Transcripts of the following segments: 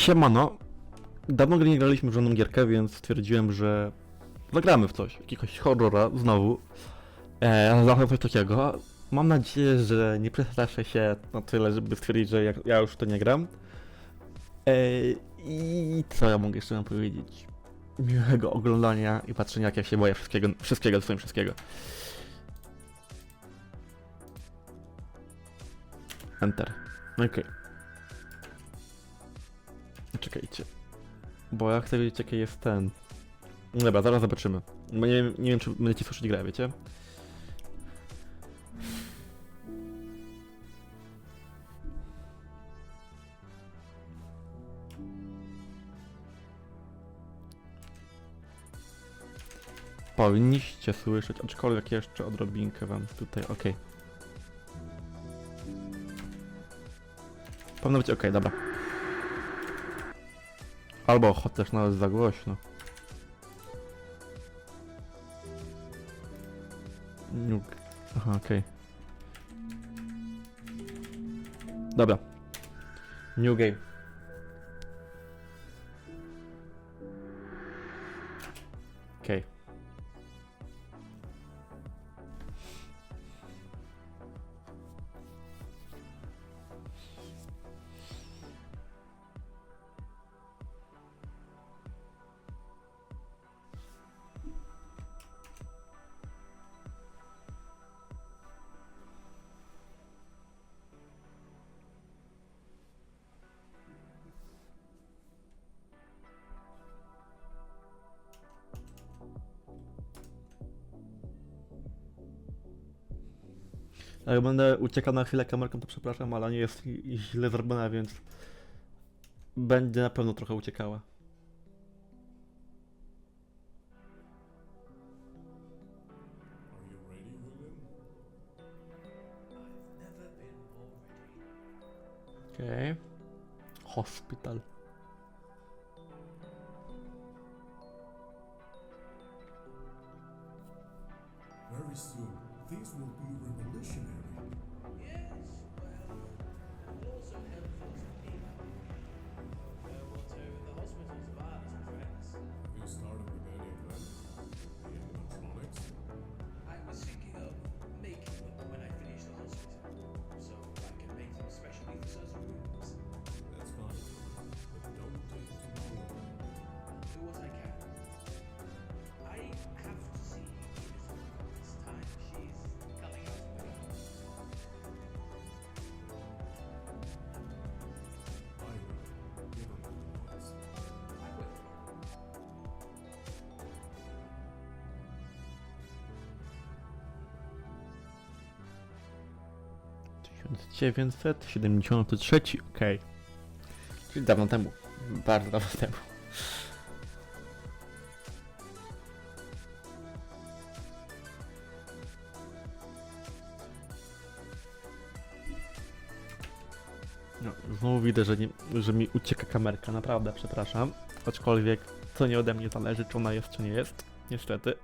Siemano. Dawno nie graliśmy w żadną gierkę, więc stwierdziłem, że zagramy w coś. Jakiegoś horrora znowu. Eee, zagram coś takiego. Mam nadzieję, że nie przestraszę się na tyle, żeby stwierdzić, że ja, ja już to nie gram. Eee, I co ja mogę jeszcze wam powiedzieć? Miłego oglądania i patrzenia, jak ja się boję wszystkiego, wszystkiego, dosłownie wszystkiego. Enter. Okej. Czekajcie. Bo ja chcę wiedzieć jaki jest ten. Dobra, zaraz zobaczymy. Bo nie, wiem- nie wiem czy będziecie słyszeć grę, wiecie? Powinniście słyszeć, aczkolwiek jeszcze odrobinkę wam tutaj, okej. Powinno być okej, dobra. Albo chociaż nawet za głośno. Nuk. Aha, okej. Dobra. New game. Jak będę uciekał na chwilę kamerką, to przepraszam, ale nie jest źle zrobiona, więc będzie na pewno trochę uciekała. Okej. Hospital. Very soon, These will be revolutionary. Yes, well, we also have things to people. Uh, we'll to the hospitals of ours. You started 1973, okej. Czyli dawno temu. Bardzo dawno temu. No, znowu widzę, że, nie, że mi ucieka kamerka, naprawdę przepraszam. Aczkolwiek to nie ode mnie zależy, czy ona jest, czy nie jest. Niestety.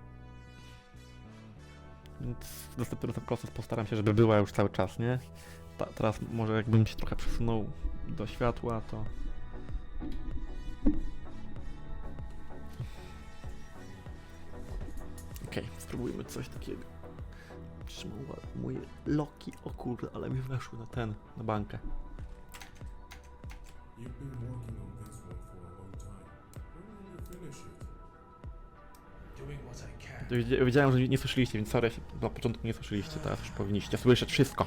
Następny po prostu postaram się, żeby była już cały czas, nie? Ta, teraz może jakbym się trochę przesunął do światła, to... Okej, spróbujmy coś takiego. Trzymał moje loki, o kurde, ale mi weszły na ten, na bankę. You've been working on this Wiedziałem, że nie słyszeliście, więc sorry, na początku nie słyszeliście, teraz już powinniście słyszeć wszystko.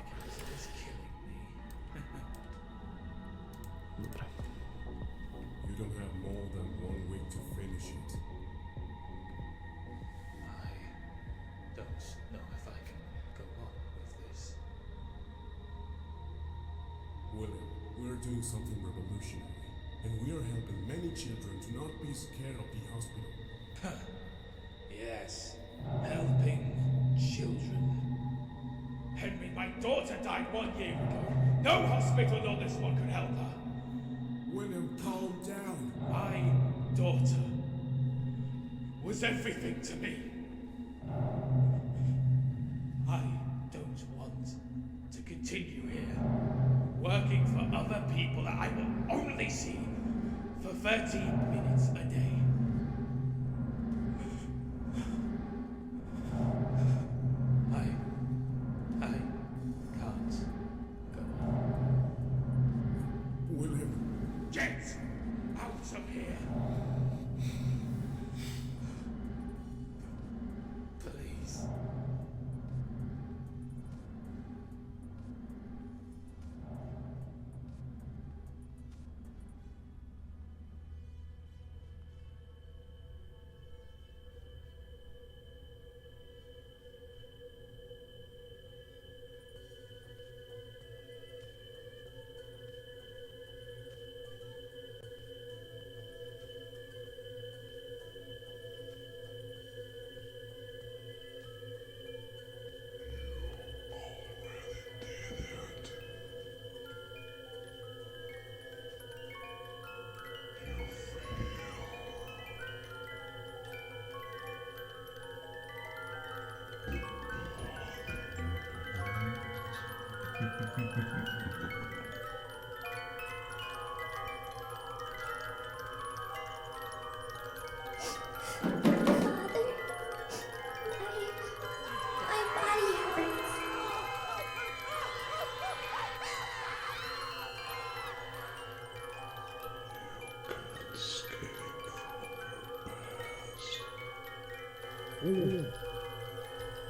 Daughter died one year ago. No hospital nor this one could help her. William, calm down. My daughter was everything to me. I don't want to continue here, working for other people that I will only see for 13 minutes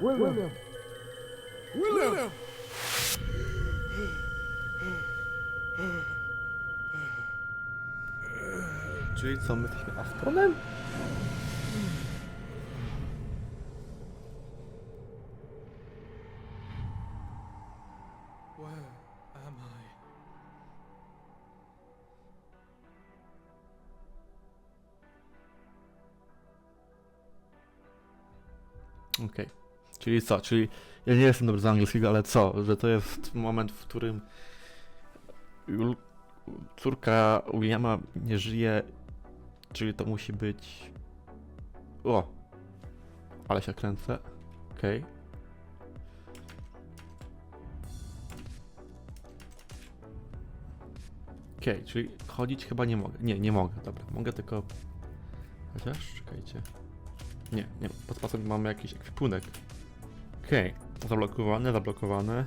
William. William. Where am I? Okej. Czyli co? Czyli ja nie jestem dobry z angielskiego, ale co? Że to jest moment, w którym Jul... córka Williama nie żyje, czyli to musi być... O! Ale się kręcę. Okej. Okej, czyli chodzić chyba nie mogę. Nie, nie mogę, dobra. Mogę tylko... Chociaż, czekajcie. Nie, nie, pod pasem mamy jakiś ekwipunek. Okej, zablokowane, zablokowane.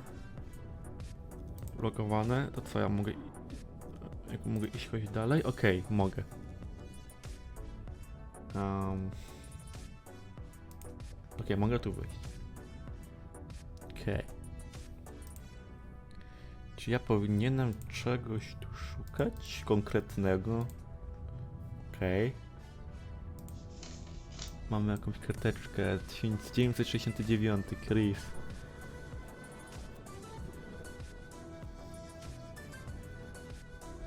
Blokowane, to co ja mogę... Jak mogę iść chodzić dalej? Okej, mogę. Um. Okej, mogę tu wyjść. Okej. Czy ja powinienem czegoś tu szukać konkretnego? Okej. Mamy jakąś karteczkę 1969 Chris.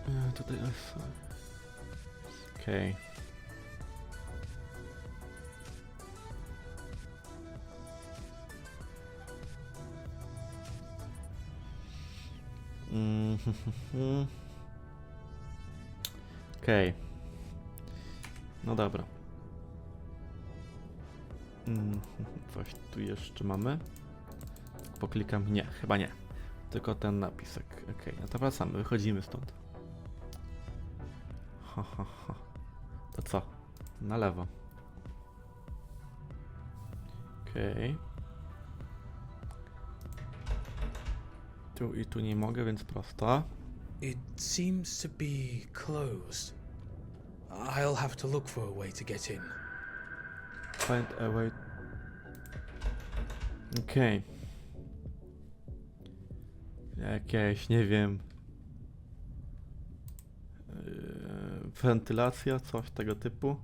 E, Tutaj jest. Okej. Mm, Okej. No dobra. Mm, Coś tu jeszcze mamy? Poklikam. Nie, chyba nie. Tylko ten napisek. Okej, no to wracamy, wychodzimy stąd. Ha, ha, ha. To co? Na lewo. Okej. Tu i tu nie mogę, więc prosto. It seems to be closed. I'll have to look for a way to get in. Find a way. Okej. Jakieś, nie wiem. Yy, wentylacja, coś tego typu?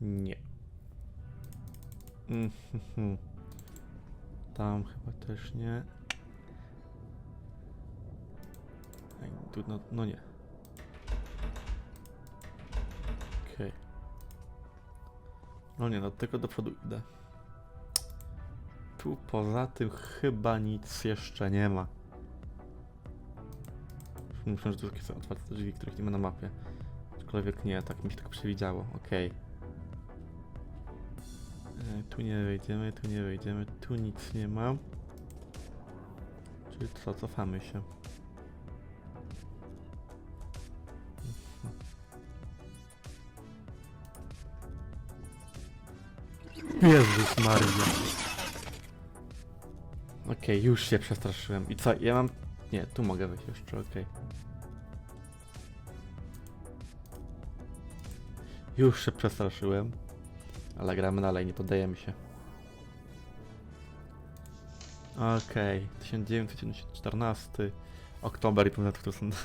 Nie. Mhm. Tam chyba też nie. Tu, no, no nie. Okej. No nie, no tylko do przodu idę. Tu poza tym chyba nic jeszcze nie ma. Myślę, że tu są otwarte drzwi, których nie ma na mapie. Aczkolwiek nie, tak mi się tak przewidziało. Okej. E, Tu nie wejdziemy, tu nie wejdziemy, tu nic nie ma. Czyli co, cofamy się. Jezus Maria. Okej, już się przestraszyłem. I co, ja mam... Nie, tu mogę wejść jeszcze, okej. Już się przestraszyłem. Ale gramy dalej, nie poddajemy się. Okej, 1914 oktober i pamiętam, które są...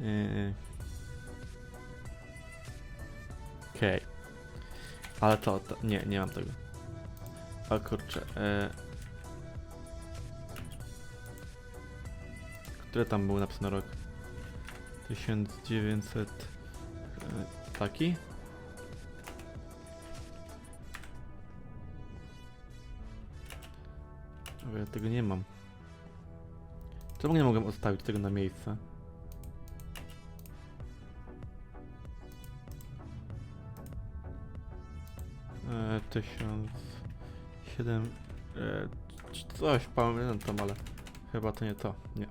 Yy. Okej. Ale to, to, nie, nie mam tego. O kurczę, e... Które tam był napisane rok? 1900... E, taki? Ja tego nie mam. Czemu nie mogę odstawić tego na miejsce? Tysiąc siedem e, coś pamiętam, ale chyba to nie to, nie.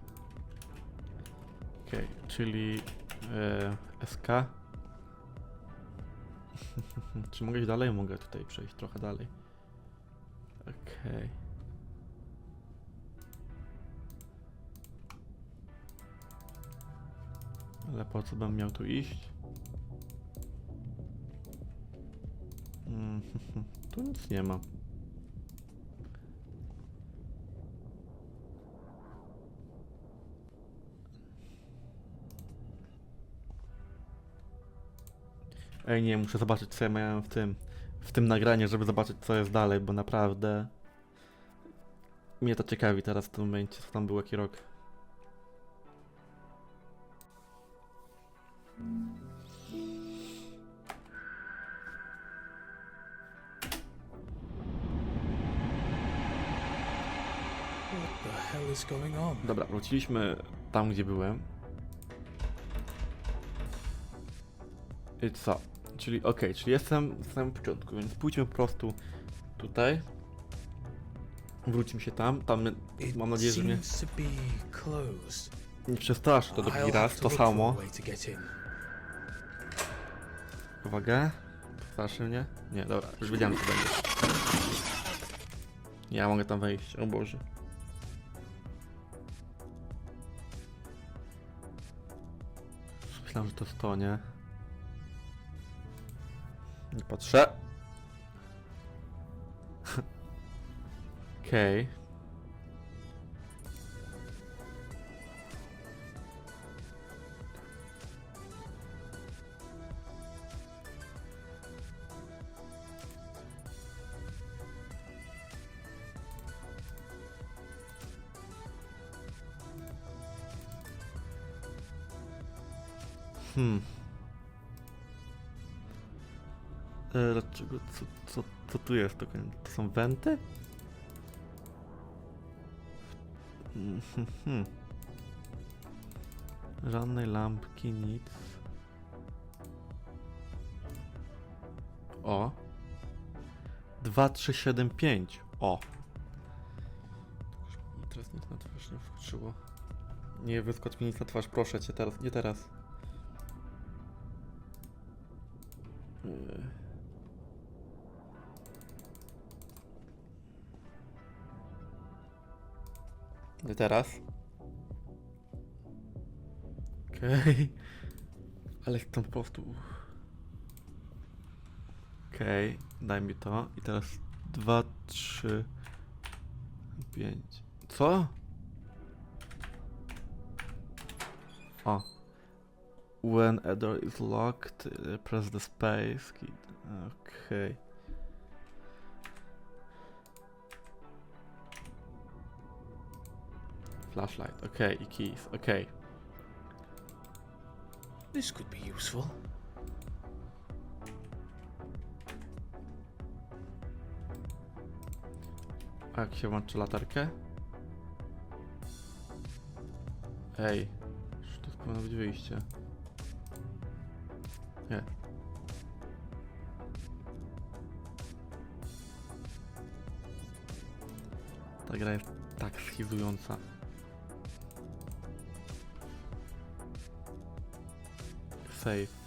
Okej, czyli e, SK. Czy mogę iść dalej? Mogę tutaj przejść trochę dalej. Okej. Ale po co bym miał tu iść? tu nic nie ma. Ej, nie, muszę zobaczyć co ja miałem w tym, w tym nagraniu, żeby zobaczyć co jest dalej, bo naprawdę mnie to ciekawi teraz w tym momencie, co tam był jaki rok. Is going on? Dobra, wróciliśmy tam, gdzie byłem. I co? Czyli okej, czyli jestem na samym początku, więc pójdźmy po prostu tutaj. Wrócimy się tam, tam It mam nadzieję, że mnie seems to be closed. nie przestraszy to drugi I'll raz, to look for a samo. way to get in. Uwaga, przestraszy mnie? Nie, dobra, już wiedziałem co będzie. Ja mogę tam wejść, o Boże. Myślałem, że to to, nie? Nie patrzę. Okej. Hmm. E, dlaczego? Co, co, co tu jest? To, są wenty? Hmm, hmm, hmm. Żadnej lampki, nic. O. 2375. O. Teraz nic na twarz nie wskoczyło. Nie wyskocz mi nic na twarz, proszę cię, teraz, nie teraz. Nie teraz. Okej. Ale tam po prostu. Okej, daj mi to. I teraz dwa, trzy, pięć. Co? O. When a door is locked, press the space key. Okay. Flashlight, okay, i keys, okay. This could be useful. A jak się włączy latarkę? Ej, to powinno być wyjście. Nie. Ta gra jest tak schizująca. Save.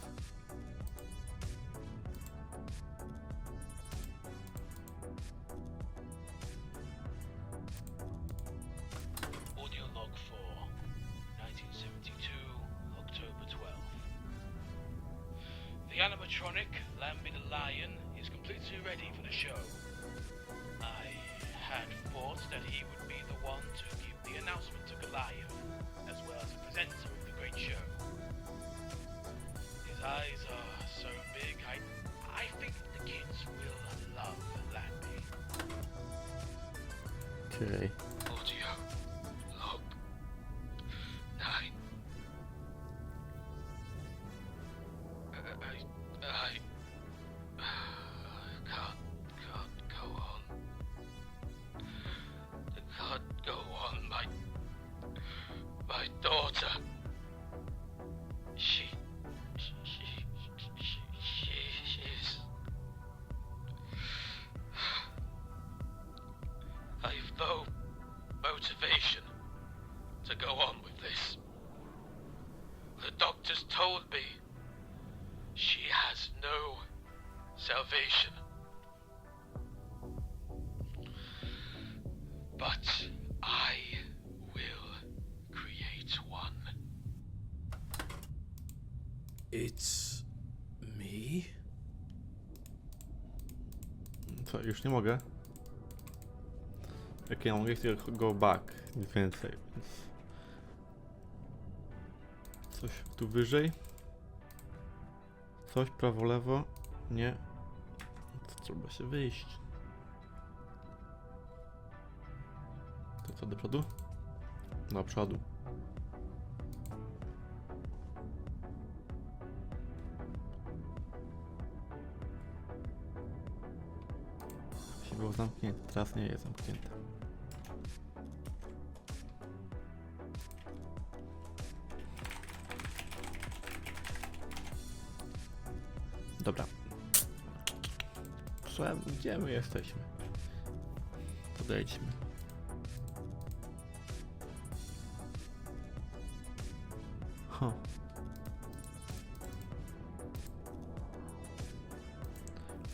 To go on with this. The doctors told me she has no salvation. But I will create one. It's me? Co, już nie mogę? Jak ja mogę tylko go back, nic więcej, więc... Coś tu wyżej? Coś prawo, lewo? Nie. To trzeba się wyjść. To co, do przodu? Do przodu. Się było zamknięte, teraz nie jest zamknięte. Gdzie my jesteśmy? Podejdźmy. Huh.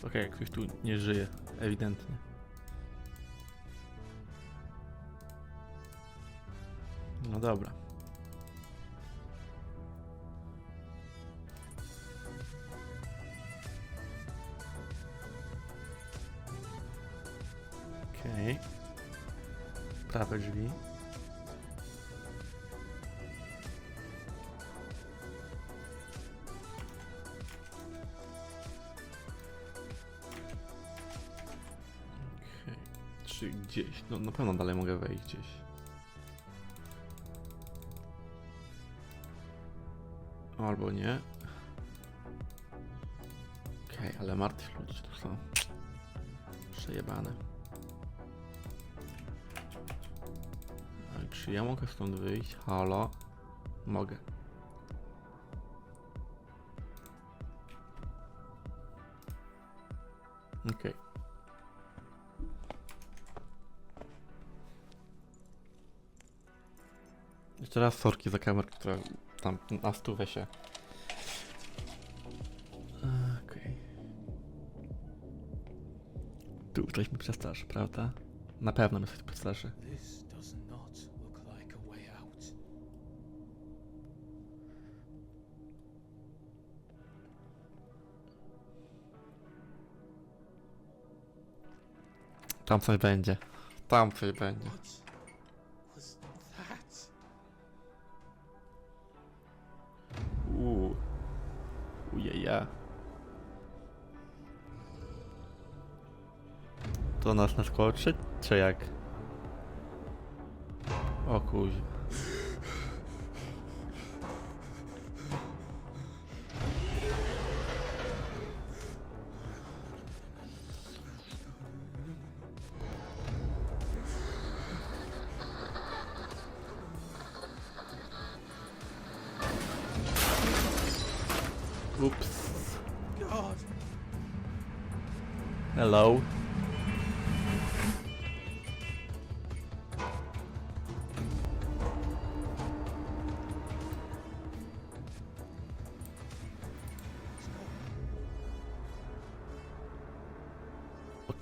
Okej, ktoś tu nie żyje, ewidentnie. Okej. Prawe drzwi. Okej. Czy gdzieś? No na pewno dalej mogę wejść gdzieś. Albo nie. Okej, ale martwi ludzie tu są. Przejebane. Czy ja mogę stąd wyjść? Halo? Mogę. Okej. Jeszcze raz sorki za kamerkę, która tam na stówę się. Tu mi przestraszy, prawda? Na pewno ktoś przestraszy. Tam coś będzie. Tam coś będzie. Uuu. Ujeja. To nas naskoczy, czy jak? O kuźwa.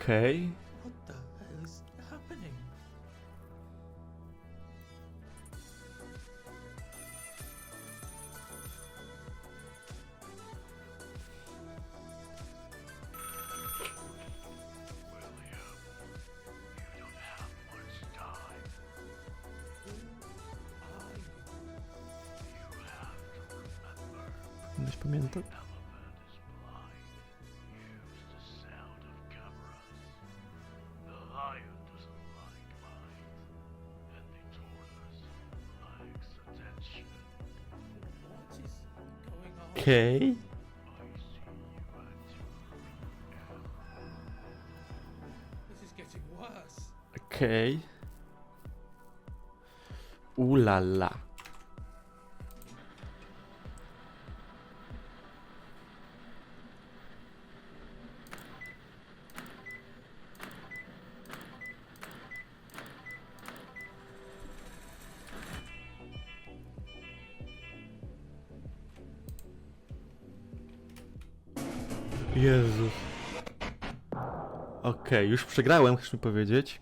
Okay. Getting worse. Okej. Ulala. Okej, już przegrałem, chcesz mi powiedzieć.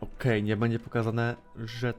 Okej, nie będzie pokazane, że...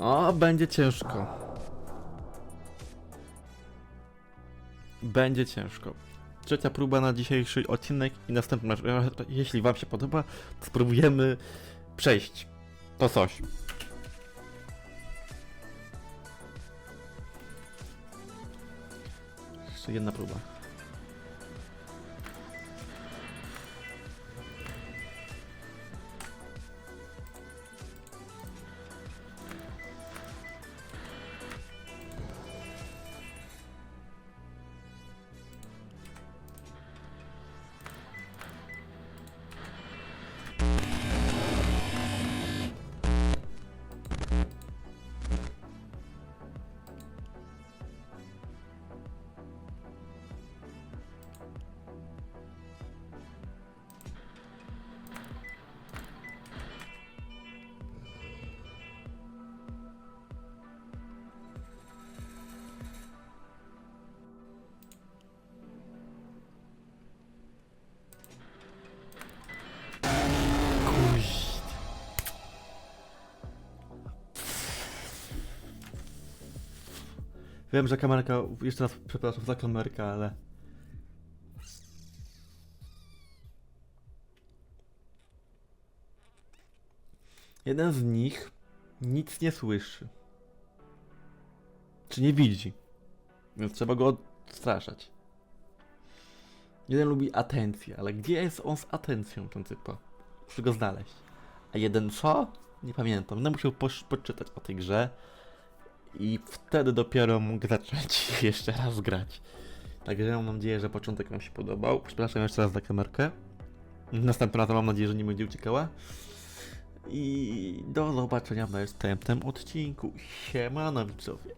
O, będzie ciężko. Będzie ciężko. Trzecia próba na dzisiejszy odcinek i następna. Jeśli wam się podoba, to spróbujemy przejść to coś. Jeszcze jedna próba. Wiem, że kamerka, jeszcze raz przepraszam za kamerkę, ale... Jeden z nich nic nie słyszy. Czy nie widzi. Więc trzeba go odstraszać. Jeden lubi atencję, ale gdzie jest on z atencją, ten typa? Muszę go znaleźć. A jeden co? Nie pamiętam. Będę musiał poczytać o tej grze. I wtedy dopiero mógł zacząć jeszcze raz grać. Także mam nadzieję, że początek Wam się podobał. Przepraszam jeszcze raz za kamerkę. Następnym razem mam nadzieję, że nie będzie uciekała. I do zobaczenia w następnym odcinku. Siemano widzowie.